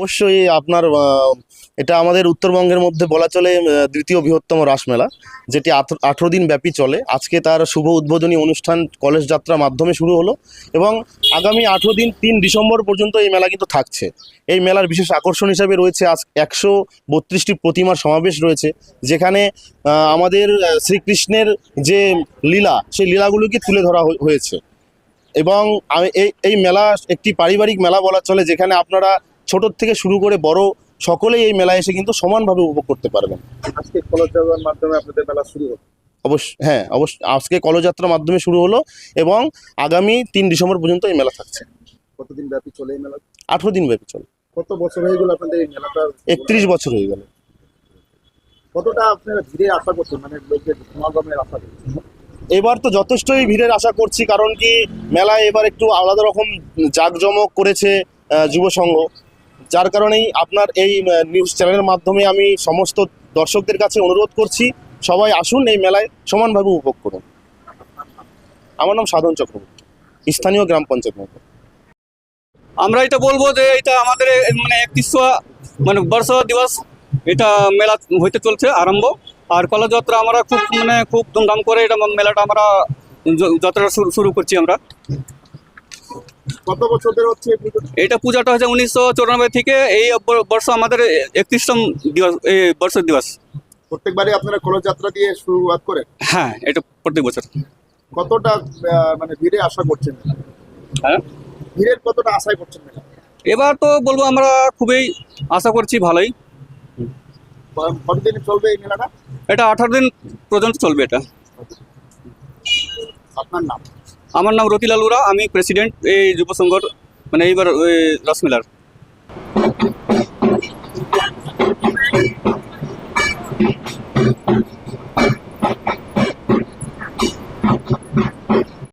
অবশ্যই আপনার এটা আমাদের উত্তরবঙ্গের মধ্যে বলা চলে দ্বিতীয় বৃহত্তম রাসমেলা যেটি আঠেরো দিন ব্যাপী চলে। আজকে তার শুভ উদ্বোধনী অনুষ্ঠান কলেজ যাত্রার মাধ্যমে শুরু হলো এবং আগামী আঠেরো দিন তিন ডিসেম্বর পর্যন্ত এই মেলা কিন্তু থাকছে। এই মেলার বিশেষ আকর্ষণ হিসাবে রয়েছে আজ একশো বত্রিশটি প্রতিমার সমাবেশ রয়েছে, যেখানে আমাদের শ্রীকৃষ্ণের যে লীলা, সেই লীলাগুলোকে তুলে ধরা হয়েছে। এবং আমি, এই এই মেলা একটি পারিবারিক মেলা বলা চলে, যেখানে আপনারা ছোট থেকে শুরু করে বড় সকলেই এই মেলায় এসে কিন্তু সমানভাবে উপভোগ করতে পারবেন। আজকে মাধ্যমে আপনাদের মেলা শুরু হলো? অবশ্য হ্যাঁ অবশ্য আজকে কলযাত্রার মাধ্যমে শুরু হলো এবং আগামী তিন ডিসেম্বর পর্যন্ত এই মেলা থাকছে। কতদিন ব্যাপী চলে এই মেলা? আঠেরো দিন ব্যাপী চলে। কত বছর হয়ে গেল আপনাদের এই মেলাটা? একত্রিশ বছর হয়ে গেল। কতটা আপনারা ভিড়ে আশা করছেন? মানে লোকের সমাগমের আশা করছেন? এবার তো যথেষ্টই ভিড়ের আশা করছি কারণ কি মেলায় এবার একটু আলাদা রকম জাঁকজমক করেছে যুব সংঘ যার কারণেই আপনার এই নিউজ চ্যানেলের মাধ্যমে আমি সমস্ত দর্শকদের কাছে অনুরোধ করছি, সবাই আসুন এই মেলায় সমানভাবে উপভোগ করুন। আমার নাম সাধন চক্রবর্তী, স্থানীয় গ্রাম পঞ্চায়েত আমরা এটা বলব যে এটা আমাদের মানে একত্রিশশো মানে বর্ষ দিবস এটা মেলা হইতে চলছে, আরম্ভ। আর কলাযাত্রা আমরা খুব মানে খুব ধুমধাম করে এটা মেলাটা আমরা যাত্রাটা শুরু করছি আমরা। কত বছর ধরে হচ্ছে এটা পূজাটা হচ্ছে উনিশশো চৌরানব্বই থেকে এই বর্ষ আমাদের একত্রিশতম দিবস এই বর্ষ দিবস। প্রত্যেকবারই আপনারা কলেজ যাত্রা দিয়ে শুরুয়াত করেন? হ্যাঁ এটা প্রত্যেক বছর। কতটা মানে ভিড়ে আশা করছেন? হ্যাঁ? ভিড়ের কতটা আশায় করছেন এবার তো বলব আমরা খুবই আশা করছি ভালোই। কতদিন চলবে এই মেলাটা? এটা আঠারো দিন পর্যন্ত চলবে এটা। আপনার নাম? আমার নাম রতিলাল উরা আমি প্রেসিডেন্ট এই যুব সংঘর মানে এইবার ওই রসমেলার